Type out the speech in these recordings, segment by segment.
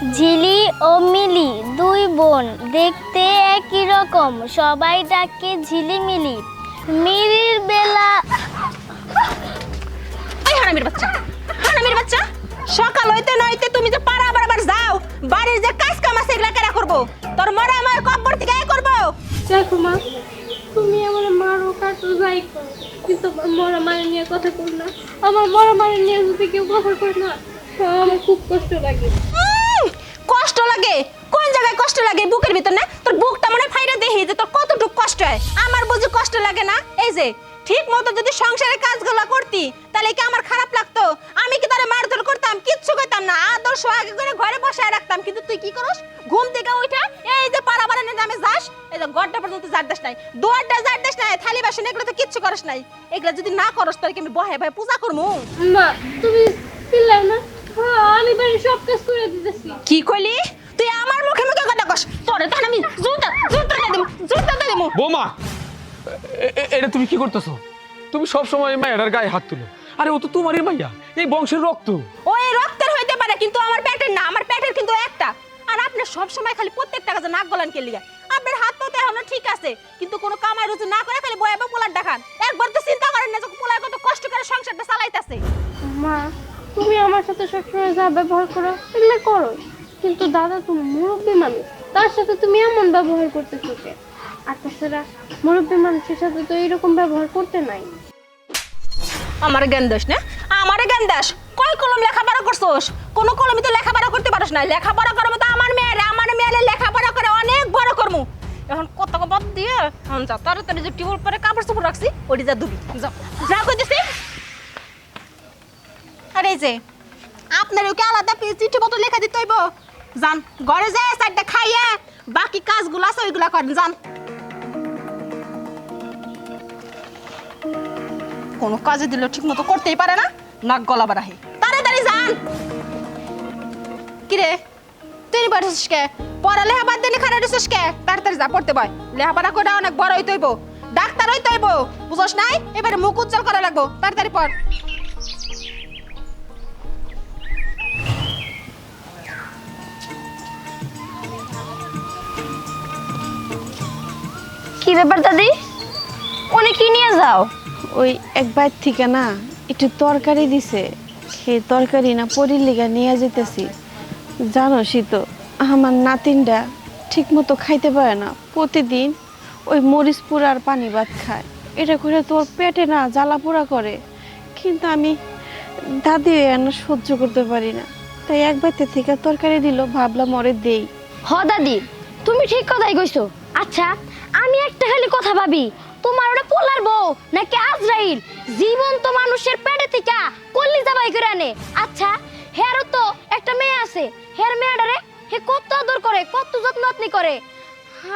ঝিলি ও মিলি দুই বোন। দেখতে একই রকম সবাই ডাকে ঝিলিমিলি। মিলির বেলা এই হারামির বাচ্চা হারামির বাচ্চা। সকাল হইতে নইতে তুমি যে পাড়া বারবার যাও বাড়ির যে কাজ কাম আছে এগুলা কেরা করব? তোর মরা আমার কব্বর থেকে এ করব? দেখো মা তুমি আমার মারো কাটো যাই করো। কিন্তু মরা মায়ের নিয়ে কথা কর না। আমার মরা মায়ের নিয়ে যদি কেউ কথা কয় না আমার খুব কষ্ট লাগে। লাগে? কোন জায়গায় কষ্ট লাগে? বুকের ভিতর না? তোর বুকটা মনে ফাইরা দেখি যে তোর কতটুকু কষ্ট হয়। আমার বুঝি কষ্ট লাগে না? এই যে ঠিক মতো যদি সংসারের কাজগুলো করতি তাহলে কি আমার খারাপ লাগতো? আমি কি তারে মারধর করতাম? কিচ্ছু করতাম না। আদর্শ আগে করে ঘরে বসায় রাখতাম। কিন্তু তুই কি করস? ঘুম থেকে উঠা এই যে পাড়া বাড়ানোর নামে যাস এই যে গড্ডা পর্যন্ত জার দেশ নাই। দুয়ারটা জার দেশ নাই থালি বাসন এগুলো তো কিচ্ছু করস নাই। এগুলো যদি না করস তাহলে কি আমি বহে বহে পূজা করব মা তুমি চিল্লাও না। আমি বাড়ির সব কাজ করে দিতেছি। কি কইলি তুই আমার মুখে মুখে কথা কস তোরে তখন আমি জুতা জুতা দিয়ে দেবো জুতা দিয়ে দেবো বৌমা এটা তুমি কি করতেছো? তুমি সব সময় মায়ের গায়ে হাত তুলো। আরে ও তো তোমারই মাইয়া এই বংশের রক্ত। ওই রক্তের হইতে পারে কিন্তু আমার পেটের না আমার পেটের কিন্তু একটা। আর আপনি সব সময় খালি প্রত্যেকটা কাজে নাক গলান কে লিগা। আপনার হাত পাতে এখনও ঠিক আছে কিন্তু কোনো কামাই রুজি না করে খালি বয়াবে পোলার দেখান। একবার তো চিন্তা করেন না যে পোলার কত কষ্ট করে সংসারটা চালাইতাছে। মা তুমি আমার সাথে সবসময় যা ব্যবহার করো এগুলো করো। কিন্তু দাদা তুমি মুরব্বী মানুষ। তার সাথে তুমি এমন ব্যবহার করতেছো কে আর তাছাড়া মুরব্বী মানুষের সাথে তো এরকম ব্যবহার করতে নাই। আমার জ্ঞান দাস না? আমার জ্ঞান দাস? কয় কলম লেখাপড়া করছোস? কোন কলমে তো লেখাপড়া করতে পারস না। লেখাপড়া করব তো আমার মেয়ের আমার মেয়ের লেখাপড়া করে অনেক বড় করমু। এখন কত বাদ দিয়ে এখন যা তাড়াতাড়ি যে টিউব পরে কাপড় চোপড় রাখছি ওটি যা দুবি যাও যা কইতেছি। আরে এই যে আপনার ওকে আলাদা পে- চিঠি মতো লেখা দিতে হইব? যান ঘরে চারটা খাইয়া বাকি কাজগুলো আছে করেন যান কোনো কাজে দিলে ঠিক মতো করতেই পারে না, নাক গলা তাড়াতাড়ি যান কিরে, তুই কে? পড়া লেখা বাদ দিয়ে খারাপ দিছিস কে? তাড়াতাড়ি যা, পড়তে বয়। লেখাপড়া করে অনেক বড় হইতে ডাক্তার হইতে হইব। বুঝছ নাই? এবারে মুখ উজ্জ্বল করা লাগবো। তাড়াতাড়ি পড়। কি ব্যাপার দাদি? উনি কি নিয়ে যাও? ওই এক বাইর থেকে না একটু তরকারি দিছে। সেই তরকারি না পরির লিগা নিয়ে যেতেছি জানোসই তো আমার নাতিনটা ঠিক মতো খাইতে পারে না। প্রতিদিন ওই মরিচ পোড়া আর পানি ভাত খায়। এটা করে তোর পেটে না জ্বালা পোড়া করে। কিন্তু আমি দাদি এন সহ্য করতে পারি না। তাই এক বাইতে থেকে তরকারি দিল ভাবলাম ওরে দেই। হ দাদি তুমি ঠিক কথাই কইছো। আচ্ছা আমি একটা খালি কথা ভাবি, তোমার ওটা পোলার বউ নাকি আজরাইল? জীবন্ত মানুষের পেটে থেকে কল্লি যাবাই করে আনে। আচ্ছা হেরও তো একটা মেয়ে আছে, হের মেয়েটারে হে কত আদর করে, কত যত্ন যত্নি করে।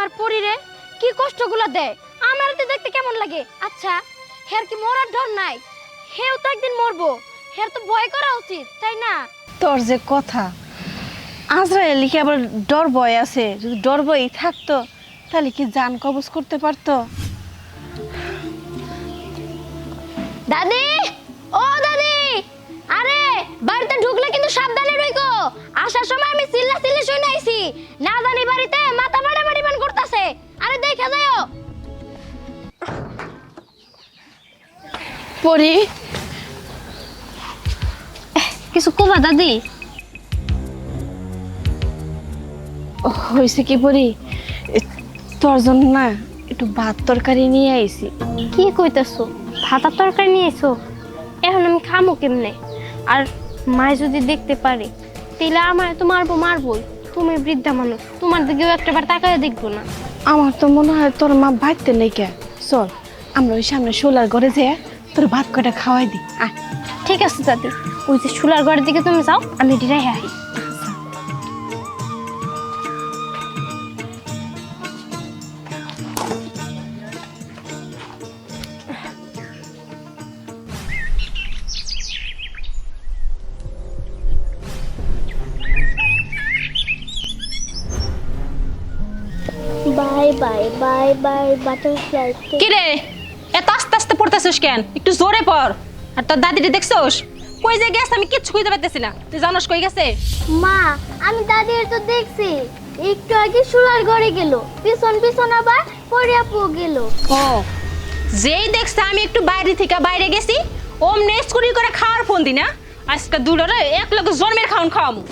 আর পরিরে কি কষ্টগুলো দেয়, আমার তো দেখতে কেমন লাগে। আচ্ছা হের কি মরার ডর নাই? হেও তো একদিন মরবো, হের তো ভয় করা উচিত, তাই না? তোর যে কথা আজরায়েল কি আবার ডর ভয় আছে, যদি ডর ভয়ই থাকতো তাহলে কি জান কবজ করতে পারতো? দাদি! ও দাদি! আরে বাড়িতে ঢুকলে কিন্তু সাবধানে রইকো আসার সময় আমি চিল্লা চিল্লি শুনে আইছি। না জানি বাড়িতে মাথা বাড়া বাড়ি বান করতেছে। আরে দেখে যাও পরি। কিছু কোবা দাদি? হয়েছে কি পরি? তোর জন্য না একটু ভাত তরকারি নিয়ে আইছি। কি কইতাছো? ভাতার তরকারি নিয়ে এসো এখন আমি খামো কেমনে? আর মায় যদি দেখতে পারে তাহলে আমার তো মারবো মারবোই। তুমি বৃদ্ধা মানুষ তোমার দিকেও একটাবার তাকায় দেখব না। আমার তো মনে হয় তোর মা ভাইতে নেই কে? চল আমরা ওই সামনে সোলার ঘরে যে তোর ভাত কটা খাওয়াই দি আয়। ঠিক আছে দাদি ওই যে চুলার ঘরের দিকে তুমি যাও আমি ডিরাই বাই বাই বাটারফ্লাই কিরে? এত আস্তে আস্তে পড়তেছিস কেন? একটু জোরে পড়। আর তোর দাদিটা দেখছোস? কই যে গেছে আমি কিচ্ছু কইতে পারতেছি না। তুই জানোস কই গেছে? মা আমি দাদির তো দেখছি। একটু আগে সোলার ঘরে গেল। পিছন পিছন আবার পরিয়াপু গেল। ও যেই দেখছে আমি একটু বাইরে থেকে বাইরে গেছি ওমনে স্কুটি করে খাওয়ার ফোন দি না? আজকে দুটোরে এক লোক জন্মের খাওন খাওয়ামু।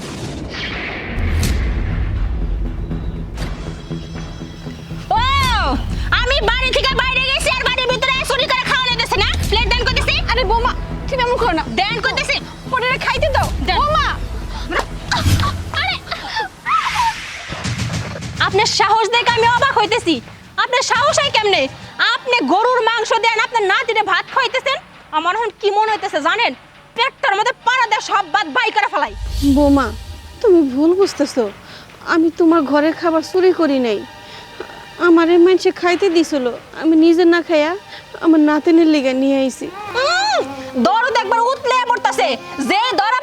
আমি বাড়ি থেকে বাইরে গেছি আর বাড়ির ভিতরে চুরি করে খাওয়া লেগেছে না? প্লেট দেন করতেছি? আরে বোমা ঠিক এমন করো না। দেন করতেছি? পরে খাইতে দাও। বোমা! আরে! আপনার সাহস দেখে আমি অবাক হইতেছি। আপনার সাহস হয় কেমনে? আপনি গরুর মাংস দেন আপনার নাতিরে ভাত খাইতেছেন আমার এখন কি মনে হইতেছে জানেন? পেটটার মধ্যে পাড়া দেয় সব বাদ বাই করে ফেলাই। বোমা তুমি ভুল বুঝতেছো। আমি তোমার ঘরের খাবার চুরি করি নাই। আমার মানুষে খাইতে দিছিল। আমি নিজে না খাইয়া আমার নাতিনের লিগে নিয়ে আইছি। দরদ একবার উতলে যে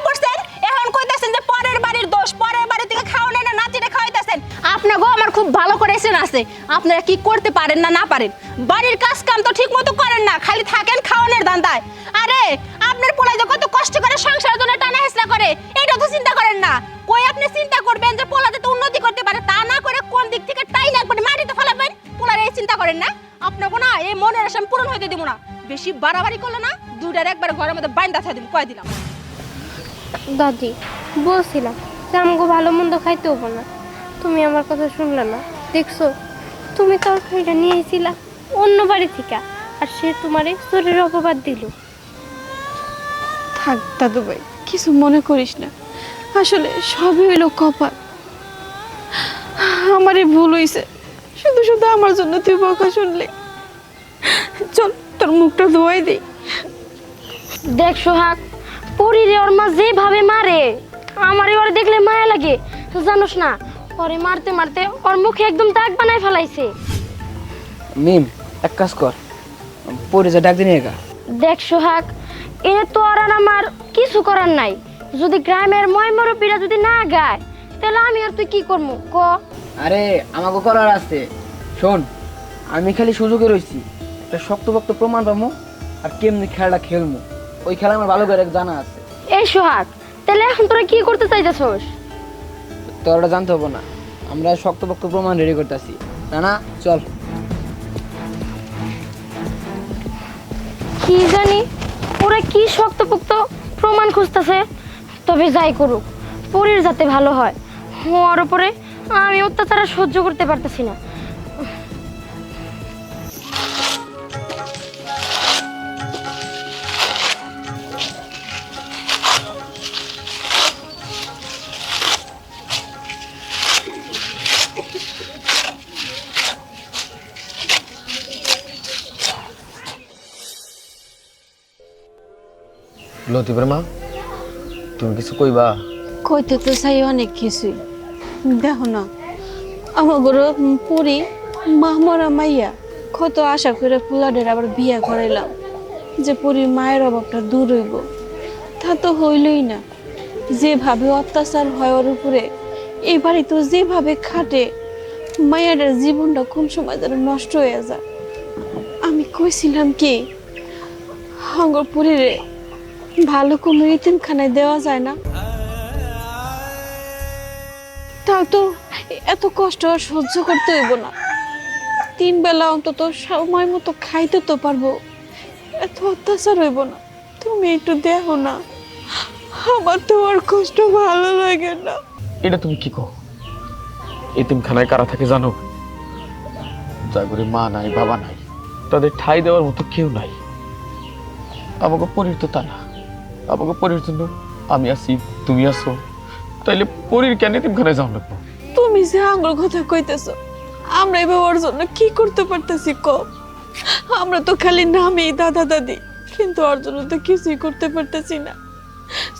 পড়ছেন, এখন কইতাছেন যে পরের বাড়ির দোষ, পরের বাড়ি থেকে না খাওয়াইতাছেন। আমার খুব ভালো করেছেন আছে। আপনারা কি করতে পারেন না না পারেন? বাড়ির কাজ কাম তো ঠিক মতো করেন না, খালি থাকেন খাওয়ানোর দান্দায় আরে, আপনার পোলাই কত কষ্ট করে সংসারের জন্য টানা করে এইটা তো চিন্তা করেন না। কই আপনি চিন্তা করবেন যে পোলা যাতে উন্নতি করেন না? আপনাকে না এই মনের আশা আমি পূরণ হইতে দিব না। বেশি বাড়াবাড়ি করলে না দুটার একবার ঘরের মধ্যে বাইন্দা থাই দিব কয় দিলাম। দাদি বলছিলাম যে আমাকে ভালো মন্দ খাইতে হব না। তুমি আমার কথা শুনলে না। দেখছ তুমি তরকারিটা নিয়ে এসেছিলা অন্য বাড়ি থেকে আর সে তোমারে শরীর অপবাদ দিল। থাক দাদু ভাই কিছু মনে করিস না। আসলে সবই হইল কপাল। আমারই ভুল হইছে। শুধু শুধু আমার জন্য তুই বকা শুনলি। চল তোর মুখটা ধোয়াই দিই। দেখ সোহাগ পরিরে ওর মা যেভাবে মারে আমারে ওরে দেখলে মায়া লাগে জানোস না? ওরে মারতে মারতে ওর মুখে একদম দাগ বানায় ফেলাইছে। মিম এক কাজ কর পরে যা ডাক দিন একা। দেখ সোহাগ এ তো আর আর আমার কিছু করার নাই। যদি গ্রামের ময়মরপিরা যদি না গায় তাহলে আমি আর তুই কি করব ক? আরে আমাকে করার আছে। শোন আমি খালি সুযোগে রয়েছি একটা শক্তপক্ত প্রমাণ পাবো আর কেমনি খেলাটা খেলব ওই খেলা আমার ভালো করে জানা আছে। এই সোহাগ তাহলে এখন তোরা কি করতে চাইতেছস? তোর ওটা জানতে হব না। আমরা শক্তপক্ত প্রমাণ রেডি করতেছি। না না চল। কি জানি ওরা কি শক্তপোক্ত প্রমাণ খুঁজতেছে? তবে যাই করুক পরীর যাতে ভালো হয়। হওয়ার উপরে আমি অত্যাচার আর সহ্য করতে পারতেছি না। লতিফের মা তুমি কিছু কইবা? কইতে তো চাই অনেক কিছুই দেখো না আমার গরু পরি মাহমরা মাইয়া, কত আশা করে ফুলাডের আবার বিয়া করাইলাম, যে পরির মায়ের অভাবটা দূর হইব। তা তো হইলই না। যেভাবে অত্যাচার হয় ওর উপরে, এই বাড়ি তো যেভাবে খাটে মায়ের জীবনটা কোন সময় যেন নষ্ট হয়ে যায়। আমি কইছিলাম কি হাঙ্গর ভালো কোনো ইতিমখানায় দেওয়া যায় না। তাও তো এত কষ্ট সহ্য করতে হইব না। তিন বেলা অন্তত সময় মতো খাইতে তো পারব। এত অত্যাচার হইব না। তুমি একটু দেখো না। আমার তো আর কষ্ট ভালো লাগে না। এটা তুমি কি কো এতিমখানায় কারা থাকে জানো? জাগরে মা নাই, বাবা নাই, তাদের ঠাই দেওয়ার মতো কেউ নাই। আমাকে পরির তো তা না। আমাকে পরির জন্য আমি আছি, তুমি আছো। তাইলে পরির কেন এতিমখানায় যাও লাগবো? তুমি যে আঙ্গুর কথা কইতেছো, আমরা এবার ওর জন্য কি করতে পারতেছি ক আমরা তো খালি নামেই দাদা দাদি, কিন্তু ওর জন্য তো কিছুই করতে পারতেছি না।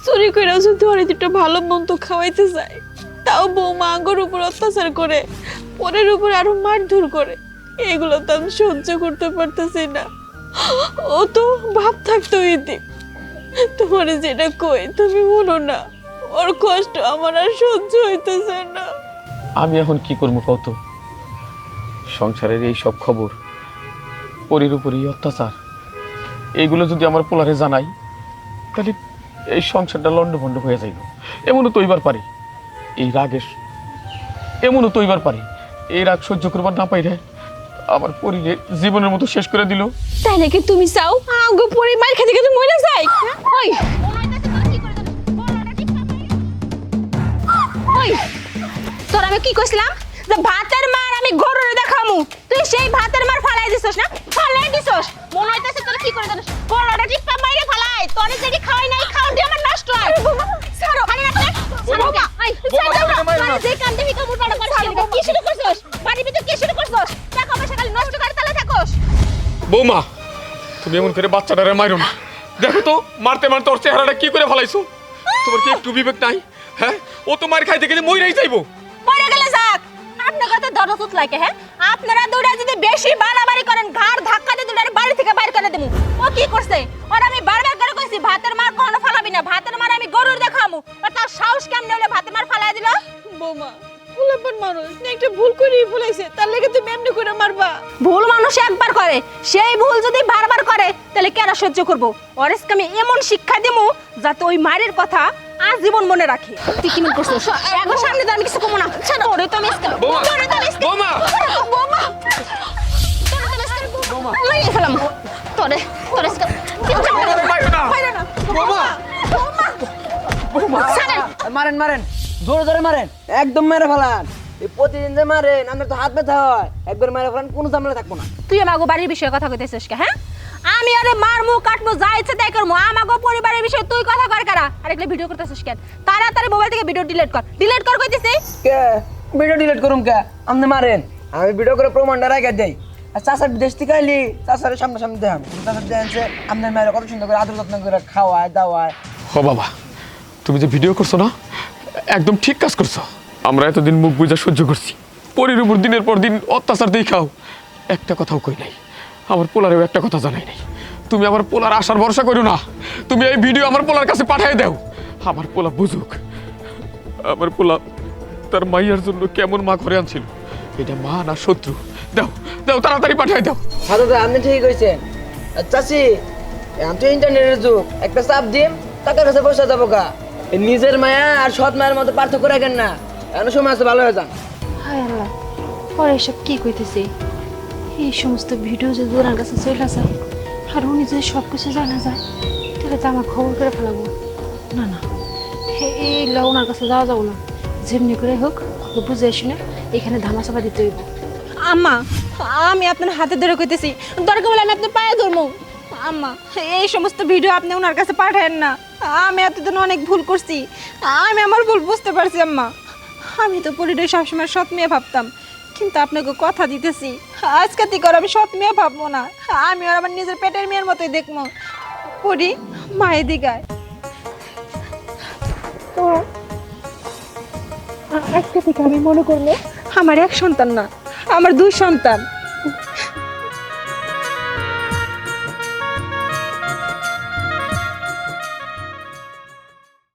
চুরি করে যদি ওর দুটো ভালো মন্দ খাওয়াইতে যায়, তাও বৌমা আঙ্গুর উপর অত্যাচার করে, পরের উপর আরও মারধর করে, এগুলো তো আমি সহ্য করতে পারতেছি না। ও তো ভাব থাকতো ইতি তোমার যেটা কই, তুমি বলো না। ওর কষ্ট আমার আর সহ্য হইতেছে না। আমি এখন কি করব কত সংসারের এই সব খবর, পরির উপরই অত্যাচার, এইগুলো যদি আমার পোলারে জানাই, তাহলে এই সংসারটা লন্ড ভন্ড হয়ে যাইব। এমনও তো এবার পারি। এই রাগের, এমনও তো এবার পারি। এই রাগ সহ্য করবার না পাইলে আমার পরিরে জীবনের মতো শেষ করে দিল। তাই নাকি তুমি চাও? আগে পরে মার খেতে খেতে মরে যাই ওই। ওই। তোর আমি কি কইছিলাম? যে ভাতের মার আমি গরুরে দেখামু। তুই সেই ভাতের মার ফালাই দিছস না? ফালাই দিছস? মনে হইতাছে তোর কি করে জানিস? গরুটা টিপা মাইরে ফালাই তোরে যেটি খাওয়াই নাই খাওয়া দিয়ে আমার নষ্ট হয়। ছাড়ো। খালি রাখতে ছাড়ো গা এই ছাড়ো বোমা, না মাইরো না। মানে যে কান্দে হিকা মুট বড় করে কি শুরু করছস? বাড়ি ভিতর কি শুরু করছস? বৌমা তুমি এমন করে বাচ্চাটারে মারো না। দেখো তো মারতে মারতে ওর চেহারাটা কি করে ফেলাইছো? তোমার কি একটু বিবেক নাই? হ্যাঁ? ও তো মার খাইতে গেলে মইরাই যাইবো। মরে গেলে যাক। আপনার কথা দরজত লাগে হ্যাঁ? আপনারা দুটা যদি বেশি বাড়াবাড়ি করেন ঘাড় ধাক্কা দিয়ে দুটার বাড়ি থেকে বাইর করে দেবো ও কি করছে? ওর আমি বারবার করে কইছি ভাতের মার কখনো ফালাবি না ভাতের মার আমি গরুর দেখামু। আর তার সাহস কেমনে হলে ভাতের মার ফালাই দিল? বৌমা ফুলাপন মানুষ না একটা ভুল করেই ফেলাইছে তার লেগে তুমি এমনি করে মারবা ভুল মানুষ একবার করে সেই ভুল যদি বারবার করে তাহলে কেন সহ্য করব অরেসকে আমি এমন শিক্ষা দেবো যাতে ওই মায়ের কথা আজীবন মনে রাখে তুই কি মনে করছিস একবার সামনে তো আমি কিছু কমো না ছাড়ো ওরে তো আমি বৌমা! তোরে তো আমি আজকে- বৌমা! বৌমা! তোরে তো আমি আজকে- মারিয়ে ফেলাম। তোরে, তোরে মারো। মাইরো না। বৌমা! ছাড়েন। মারেন মারেন জোরে জোরে মারেন। একদম মেরে ফেলান। এই প্রতিদিন যে মারেন আমার তো হাত ব্যথা হয়। একবার মেরে ফেলান কোনো ঝামেলা থাকব না। তুই আমাগো বাড়ির বিষয়ে কথা কইতেছিস কে হ্যাঁ? আমি আরে মারমু কাটমু যা ইচ্ছে তাই করমু। আমাগো পরিবারের বিষয়ে তুই কথা কর কারা? আর এগুলো ভিডিও করতেছিস কেন তাড়াতাড়ি মোবাইল থেকে ভিডিও ডিলিট কর। ডিলিট কর কইতেছি। কে? ভিডিও ডিলিট করুম কে? আপনি মারেন। আমি ভিডিও করে প্রমাণটা রেখে দেই। আর চাষার বিদেশ থেকে আইলি চাষারের সামনে সামনে দেখাম চাষার দেখছে আপনার মেয়েরা কত সুন্দর করে আদর যত্ন করে খাওয়ায় দাওয়ায়। ও বাবা তুমি যে ভিডিও করছ না? একদম ঠিক কাজ করছ। আমরা এতদিন মুখ বুঝা সহ্য করছি। পরির উপর দিনের পর দিন অত্যাচার দিয়ে খাও। একটা কথাও কই নাই। আমার পোলারেও একটা কথা জানাই নাই। তুমি আমার পোলার আশার ভরসা করো না। তুমি এই ভিডিও আমার পোলার কাছে পাঠিয়ে দাও। আমার পোলা বুঝুক, আমার পোলা তার মাইয়ার জন্য কেমন মা ঘরে আনছিল। এটা মা না শত্রু? দাও দাও, তাড়াতাড়ি পাঠিয়ে দাও। হ্যাঁ দাদা আপনি ঠিক কইছেন। চাষি এখন তো ইন্টারনেটের যুগ। একটা চাপ দিম টাকার কাছে পয়সা যাব গা। নিজের মায়া আর সৎ মায়ের মতো পার্থক্য রাখেন না। এখন সময় আছে ভালো হয়ে যান। হায় আল্লাহ পরে এসব কি কইতেছে? এই সমস্ত ভিডিও যদি ওনার কাছে চলে যায় আর উনি যদি সব কিছু জানা যায় তাহলে তো আমার খবর করে ফেলাবো। না না এইগুলা ওনার কাছে যাওয়া যাব না। যেমনি করে হোক বুঝে শুনে এখানে ধামাচাপা দিতে হইব। আম্মা আমি আপনার হাতে ধরে কইতেছি দরকার বলে আমি আপনার পায়ে ধরবো আম্মা, এই সমস্ত ভিডিও আপনি ওনার কাছে পাঠায়েন না। আমি এতদিন অনেক ভুল করছি। আমি আমার ভুল বুঝতে পারছি, আম্মা। আমি তো পরিরে সবসময় সৎ মেয়ে ভাবতাম, কিন্তু আপনাকে কথা দিতেছি। আজকে থেকে আমি সৎ মেয়ে ভাববো না। আমি আর আমার নিজের পেটের মেয়ের মতোই দেখব। পরি, মায়ের দিঘায় তো, আজকে থেকে আমি মনে করব আমার এক সন্তান না, আমার দুই সন্তান।